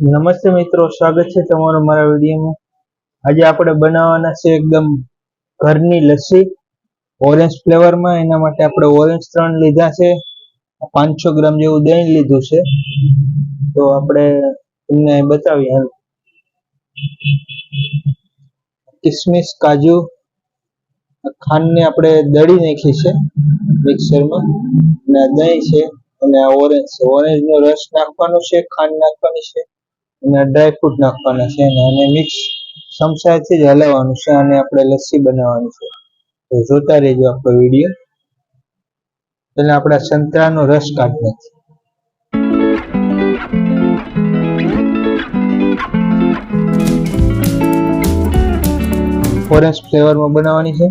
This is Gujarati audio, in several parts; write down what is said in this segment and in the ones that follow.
નમસ્તે મિત્રો, સ્વાગત છે તમારું મારા વિડીયોમાં. આજે આપણે બનાવવાના છે એકદમ ઘરની લસ્સી, ઓરેન્જ ફ્લેવરમાં. એના માટે આપણે ઓરેન્જ ત્રણ લીધા છે. પાંચસો ગ્રામ જેવું દહીં લીધું છે. તો આપણે તમને બતાવીએ હાલ. કિસમિસ, કાજુ ખાંડને આપણે દળી નાખી છે મિક્સરમાં. અને દહીં છે અને આ ઓરેન્જ છે. ઓરેન્જ નો રસ નાખવાનો છે, ખાંડ નાખવાની છે. અને ડ્રાય ફ્રૂટ નાખવાના છે અને મિક્સ ચમચાથી જ હલાવવાનું છે અને આપણે લસ્સી બનાવવાની છે. તો જોતા રહેજો આપણો વીડિયો. એટલે આપણે સંતરાનો રસ કાઢી નાખીએ ઓરેન્જ ફ્લેવરમાં બનાવવાની છે.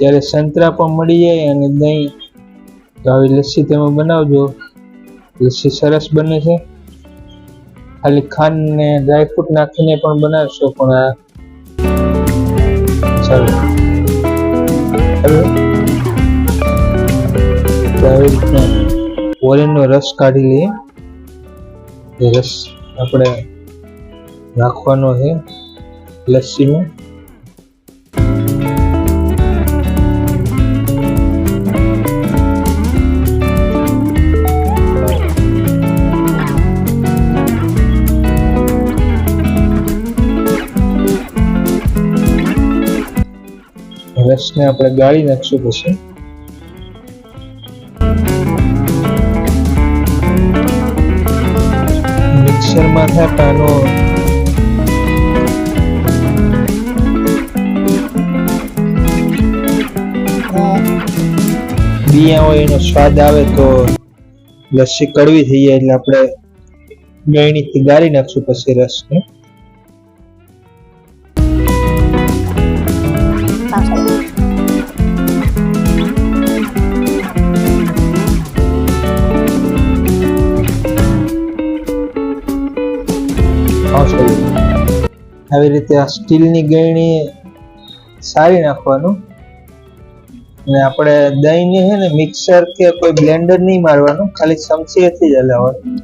જ્યારે સંતરા પણ મળી જાય અને દહીં તો આવી લસ્સી તમે બનાવજો. લસ્સી સરસ બને છે. ખાલી ખાંડ ને ડ્રાયફ્રૂટ નાખીને પણ બનાવશો, પણ આ ચાલો. આવી ઓરેન્જનો રસ કાઢી લઈએ. એ રસ આપણે નાખવાનો છે લસ્સીમાં રસને આપણે ગાળી નાખશું પછી. મિક્સરમાં થાય આનો બિયા હોય એનો સ્વાદ આવે તો લસ્સી કડવી થઈ જાય એટલે આપણે ગળણીથી ગાળી નાખશું પછી રસને. આવી રીતે આ સ્ટીલની ગળણી સારી નાખવાનું. અને આપણે દહીંને છે ને મિક્સર કે કોઈ બ્લેન્ડર નહીં મારવાનું, ખાલી ચમચીએથી જ હલાવવાનું.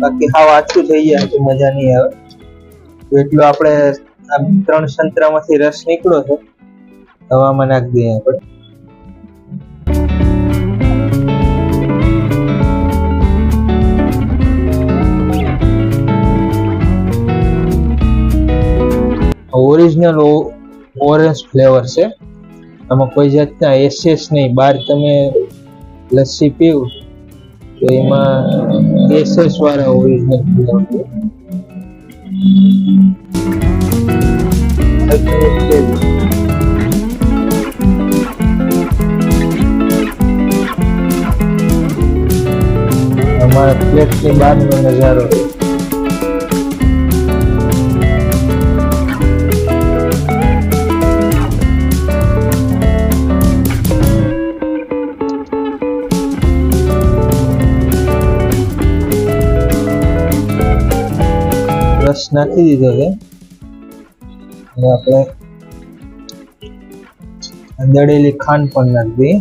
બાકી હાવ આછું થઈ જાય તો મજા નહીં આવે. તો એટલું આપણે આ ત્રણ સંતરામાંથી રસ નીકળ્યો છે. હવામાં નાખી દઈએ આપણે. ઓરિજિનલ ઓરેન્જ ફ્લેવર છે. આમાં કોઈ જાતના એસેસ નહીં. બહાર તમે લસ્સી પીવું તો એમાં એસેસ વાળા ઓરિજિનલ ફ્લેવર છે. અમારા પ્લેટની બહારનો નજારો નાખી દીધો છે. અને આપણે દળેલી ખાંડ પણ નાખવી.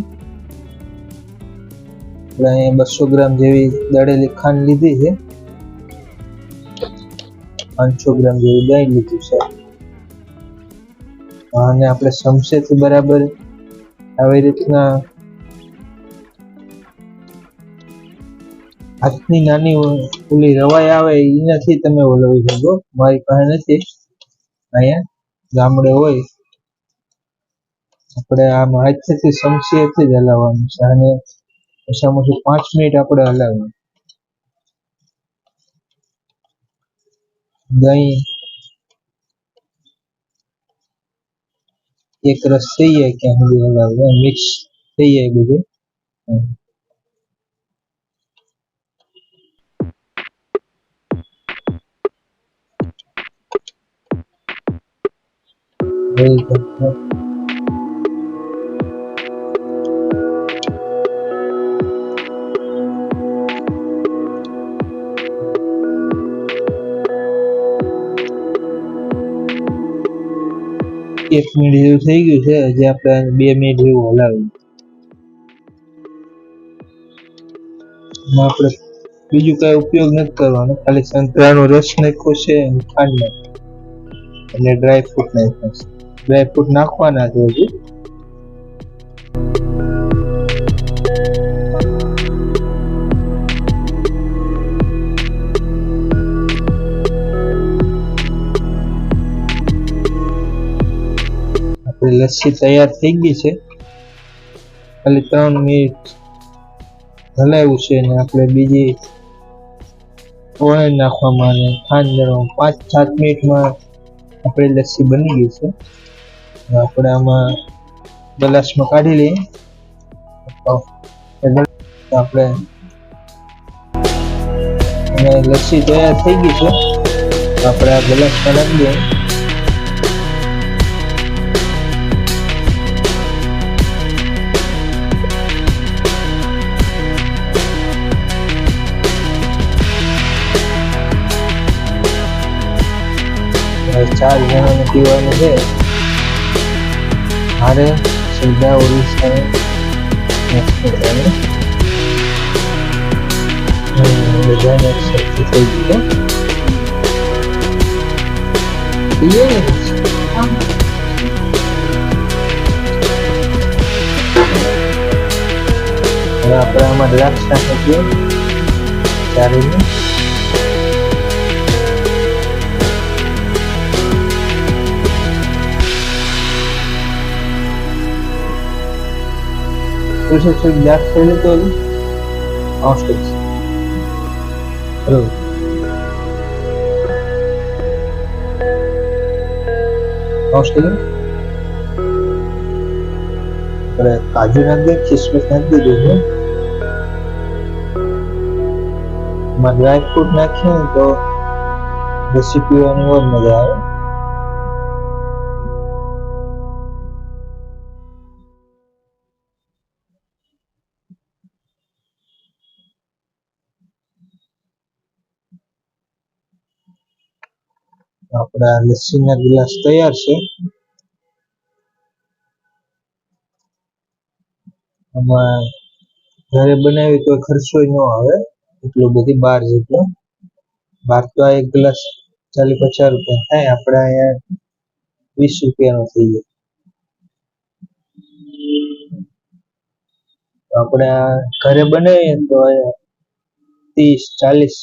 આપણે અહીંયા બસો ગ્રામ જેવી દળેલી ખાંડ લીધી છે. પાંચસો ગ્રામ જેવી દહીં લીધું છે. અને આપણે ચમચેથી બરાબર આવી રીતના હાથની નાની ઓલી રવાઈ આવે એનાથી તમે ઓલવી શકો. મારી પાસે નથી. અહીંયા ગામડે હોય. આપણે આમ હાથથી સમસ્યાથી જ હલાવવાનું. છે અને ઓછામાં ઓછું પાંચ મિનિટ આપણે હલાવવાનું દહીં એક રસ થઈ જાય ક્યાં સુધી હલાવે મિક્સ થઈ જાય બધું. એક મિનિટ જેવું થઈ ગયું છે, હજી આપણે બે મિનિટ જેવું હલાવ્યું આપણે બીજું કઈ ઉપયોગ નથી કરવાનો, ખાલી સંતરાનો રસ નાખ્યો છે અને ખાંડ નાખ્યો. અને ડ્રાય ફ્રૂટ નાખ્યો છે. ડ્રાય ફૂટ નાખવાના છે હજી. આપણી લસ્સી તૈયાર થઈ ગઈ છે. ખાલી ત્રણ મિનિટ હલાવ્યું છે અને આપણે બીજી ઓળણ નાખવામાં અને ખાંડ પાંચ સાત મિનિટમાં આપણી લસ્સી બની ગઈ છે. આપણે આમાં ગ્લાસમાં કાઢી લઈએ. આપણે લસ્સી તૈયાર થઈ ગઈ છે. આપણે આ ગ્લાસમાં નાખી દઈએ. ચાર જણાને પીવાનું છે. મારે સીધા ઓરિસ્સા બધાને સરખી થઈ ગયું પીએ ને હવે આપણે આમાં દ્રાક્ષ નાખી દઈએ ચારીને Proszę czy jak sobie to Auschwitz. Hello. Auschwitz. આપણે કાજુ નાખી દે કિસમિસ નાખી દીધું છે એમાં ડ્રાય ફ્રૂટ નાખીએ ને આપણા લસ્સીના ગ્લાસ તૈયાર છે. આમાં ઘરે બનાવી તો ખર્ચો ન આવે, એટલું બધી બાર જેટલો. બાર તો આ એક ગ્લાસ ચાલીસ પચાસ રૂપિયા થાય, આપણે અહીંયા વીસ રૂપિયાનો થઈ જાય. આપણે ઘરે બનાવીએ તો ત્રીસ ચાલીસ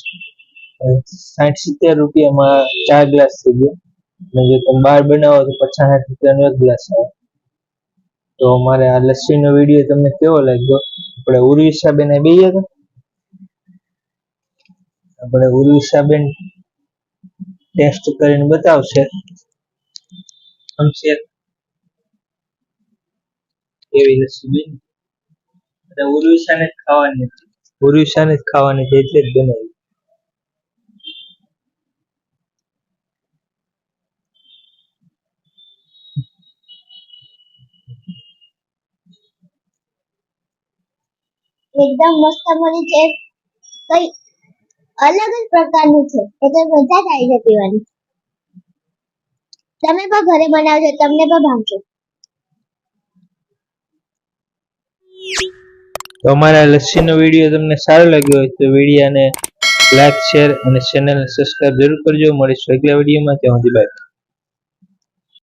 સાઠ સિત્તેર રૂપિયામાં ચાર ગ્લાસ થઈ ગયો. અને જો તમે બાર બનાવો તો પચાસ સાઠ રૂપિયાનો એક ગ્લાસ આવે. તો મારે આ લસ્સીનો વીડિયો તમને કેવો લાગ્યો? આપણે ઉર્વિશાબેન બે હતા? આપણે ઉર્વિશાબેન ટેસ્ટ કરીને બતાવશે. સમશે એવી લસ્સી બની? એટલે ઉર્વિશાને જ ખાવાની હતી. ઉર્વિશાને જ ખાવાની હતી એટલે જ બનાવી. એકદમ મસ્ત બની છે. કઈ અલગ જ પ્રકારનું છે. એટલે મજા જ આવી જાય પીવાની તમે પણ ઘરે બનાવજો, તમને પણ ભાવજો તો અમારા લસ્સીનો વીડિયો તમને સારો લાગ્યો હોય તો વિડીયાને લાઈક, શેર અને ચેનલને સબસ્ક્રાઇબ જરૂર કરજો. મળીશું આગલા વિડીયોમાં. ત્યાં સુધી બાય